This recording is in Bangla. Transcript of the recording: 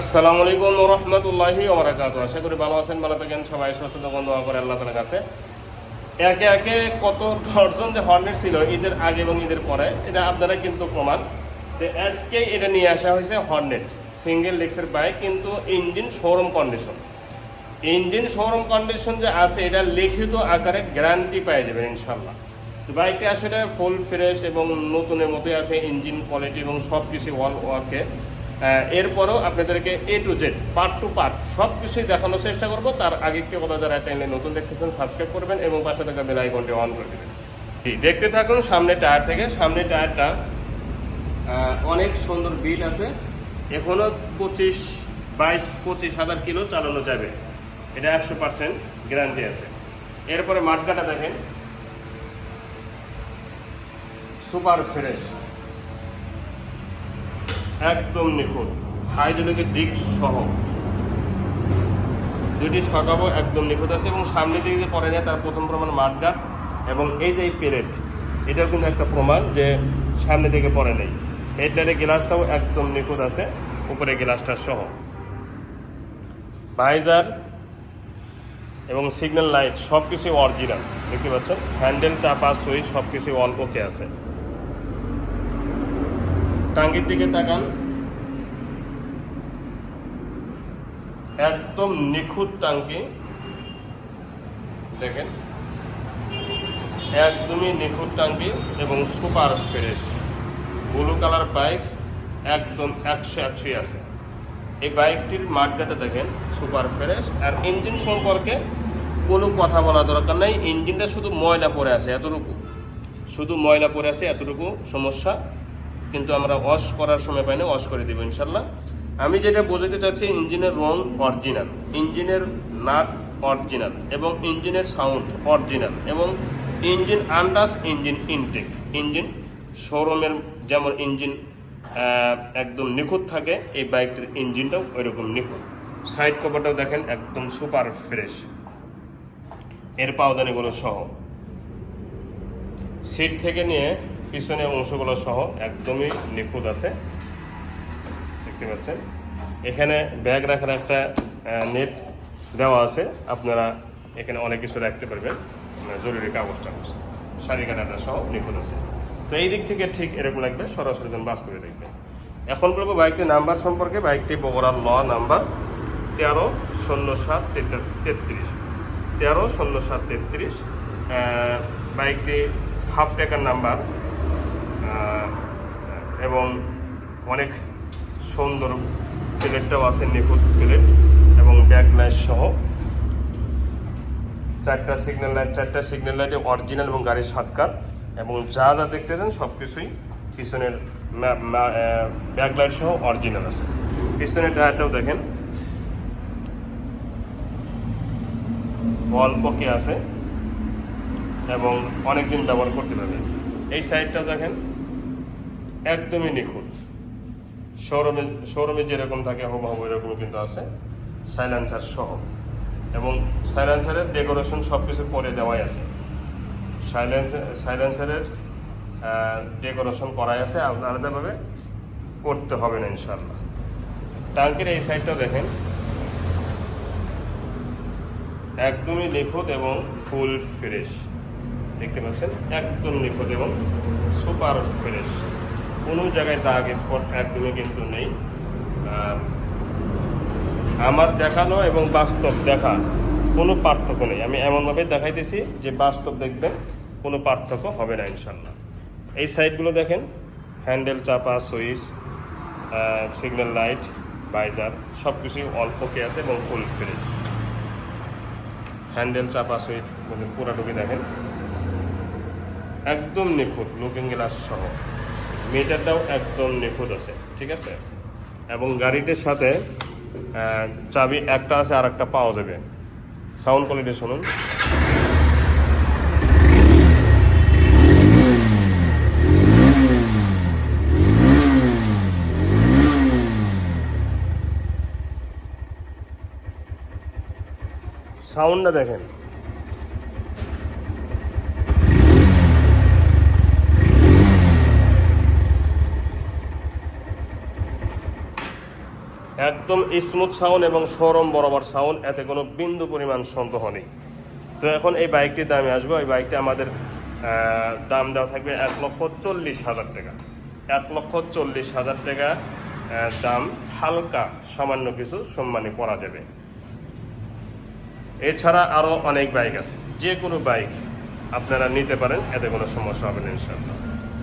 আসসালামু আলাইকুম রহমতুল্লাহি ওবরাকাত আশা করি ভালো আছেন, ভালো থাকেন, সবাই সুস্থ দোয়া করে আল্লাহ তালার কাছে। একে একে কত ডর্জন যে হর্নেট ছিল, ঈদের আগে এবং ঈদের পরে, এটা আপনারা কিন্তু প্রমাণ। তো আজকে এটা নিয়ে আসা হয়েছে হর্নেট, সিঙ্গেল ডিস্কের বাইক, কিন্তু engine showroom condition. Engine showroom condition যে আছে, এটা লিখিত আকারে গ্যারান্টি পেয়ে যাবেন ইনশাল্লাহ বাইকটা আসলে ফুল ফ্রেশ এবং নতুনের মতোই আছে, ইঞ্জিন কোয়ালিটি এবং সব কিছু ওয়াল ওয়ার্কে এরপরও আপনাদেরকে A to Z part to part সব কিছুই দেখানোর চেষ্টা করব। তার আগে একটি কথা যারা চ্যানেলে নতুন দেখতেছেন সাবস্ক্রাইব করবেন এবং পাশে থাকা বেল আইকনটি অন করে দেবেন। দেখতে থাকুন সামনে টায়ার থেকে। সামনে টায়ারটা অনেক সুন্দর বিট আছে। এখনও পঁচিশ, বাইশ, পঁচিশ হাজার কিলো চালানো যাবে। এটা একশো পার্সেন্ট গ্যারান্টি আছে। এরপরে মাঠকাটা দেখেন। সুপার ফ্রেশ একদম নিখুঁত। হাইড্রোলিকের ডিক সহ। দুটি সকাবো একদম নিখুঁত আছে এবং সামনে দিকে যে পরে নেয়, তার প্রথম প্রমাণ মাঠগাট এবং এই যে প্লেট, এটাও কিন্তু একটা প্রমাণ যে সামনে দিকে পরে নেই। হেডলাইটের গ্লাসটাও একদম নিখুঁত আছে উপরে গ্লাসটা সহ। ভাইজার এবং সিগন্যাল লাইট সব কিছুই অরিজিনাল। দেখতে পাচ্ছেন? হ্যান্ডেল, চাপা, সুইচ সব কিছুই অল ওকে আছে। টাঙ্গির দিকে তাকান। একদম নিখুঁত টাঙ্কি। দেখেন। একদমই নিখুঁত টাঙ্কি এবং super fresh. Blue colour bike একদম একশো একশোই আছে। এই বাইকটির মাঠগাটা দেখেন, সুপার ফ্রেশ। আর ইঞ্জিন সম্পর্কে কোনো কথা বলা দরকার নাই। ইঞ্জিনটা শুধু ময়লা পড়ে আছে, এতটুকু। শুধু ময়লা পড়ে আছে, এতটুকু সমস্যা কিন্তু আমরা ওয়াশ করার সময় পাই না ওয়াশ করে দেবো ইনশাল্লাহ। আমি যেটা বোঝাতে চাচ্ছি, ইঞ্জিনের রং অরিজিনাল ইঞ্জিনের নাট অরিজিনাল এবং ইঞ্জিনের সাউন্ড অরিজিনাল এবং ইঞ্জিন আন্দাজ, ইঞ্জিন ইনটেক ইঞ্জিন শোরুমের যেমন ইঞ্জিন একদম নিখুঁত থাকে, এই বাইকটির ইঞ্জিনটাও ওইরকম নিখুঁত। সাইড কভারটাও দেখেন একদম সুপার ফ্রেশ এর পাওদানিগুলো সহ। সিট থেকে নিয়ে পিছনের অংশগুলো সহ একদমই নিখুঁত আছে। দেখতে পাচ্ছেন? এখানে ব্যাগ রাখার একটা নেট দেওয়া আছে। আপনারা এখানে অনেক কিছু রাখতে পারবেন। জরুরি কাগজ টাগজ শাড়ি কাটাটা সহ নিখুঁত আছে। তো এই দিক থেকে ঠিক এরকম লাগবে, সরাসরি যেন বাস্তবে দেখবে এখন বলব বাইকটির নাম্বার সম্পর্কে। বাইকটি বগুড়ার ল নাম্বার তেরো শূন্য সাত তেত- তেত্রিশ। তেরো শূন্য সাত তেত্রিশ বাইকটি হাফ টাকার নাম্বার। এবং অনেক সুন্দর প্লেটটাও আছে নিখুঁত প্লেট এবং ব্যাক লাইট সহ। চারটা সিগন্যাল লাইট চারটা সিগন্যাল লাইটে অরিজিনাল এবং গাড়ির সাতকার এবং যা যা দেখতেছেন সব কিছুই পিছনের ব্যাক লাইট সহ অরিজিনাল আছে। পিছনের টায়ারটাও দেখেন। অল্প কে আছে এবং অনেক দিন ব্যবহার করতে পারবেন। এই সাইডটা দেখেন। একদমই নিখুঁত। শোরুমে শোরুমে যেরকম থাকে হুবহু এরকম কিন্তু আছে সাইলেন্সার সহ। এবং সাইলেন্সারের ডেকোরেশন সব কিছু পরে দেওয়াই আছে। সাইলেন্সার সাইলেন্সারের ডেকোরেশন করাই আছে আলাদা- আলাদাভাবে করতে হবে না ইনশাল্লাহ টাঙ্কির এই সাইডটাও দেখেন। একদমই নিখুঁত এবং ফুল ফ্রেশ দেখতে পাচ্ছেন? একদম নিখুঁত এবং সুপার ফ্রেশ কোনো জায়গায় দাগ, স্পট একদমই কিন্তু নেই। আমার দেখানো এবং বাস্তব দেখা কোনো পার্থক্য নেই। আমি এমনভাবে দেখাইতেছি যে বাস্তব দেখবেন, কোনো পার্থক্য হবে না ইনশাল্লাহ এই সাইডগুলো দেখেন, হ্যান্ডেল, চাপা, সুইচ সিগন্যাল লাইট, বাইজার সব কিছুই অল্পকে আছে এবং ফুল ফ্রেশ হ্যান্ডেল, চাপা, সুইচ মানে পুরাটুকি দেখেন। একদম নিখুঁত, লুকিং গ্লাস সহ। মিটারটাও একদম নিখুঁত আছে, ঠিক আছে? এবং গাড়িটির সাথে চাবি একটা আছে আর একটা পাওয়া যাবে। সাউন্ড কোয়ালিটি শুনুন। সাউন্ডটা দেখেন। একদম স্মুথ সাউন্ড এবং সরম বরাবর সাউন্ড এতে কোনো বিন্দু পরিমাণ সন্দেহ নেই। তো এখন এই বাইকটির দামে আসব। এই বাইকটি আমাদের দাম দেওয়া থাকবে এক লক্ষ চল্লিশ হাজার টাকা। এক লক্ষ চল্লিশ হাজার টাকা দাম। হালকা সামান্য কিছু সম্মানী করা যাবে। এছাড়া আরও অনেক বাইক আছে। যে কোনো বাইক আপনারা নিতে পারেন, এতে কোনো সমস্যা হবে না, ইনশাআল্লাহ।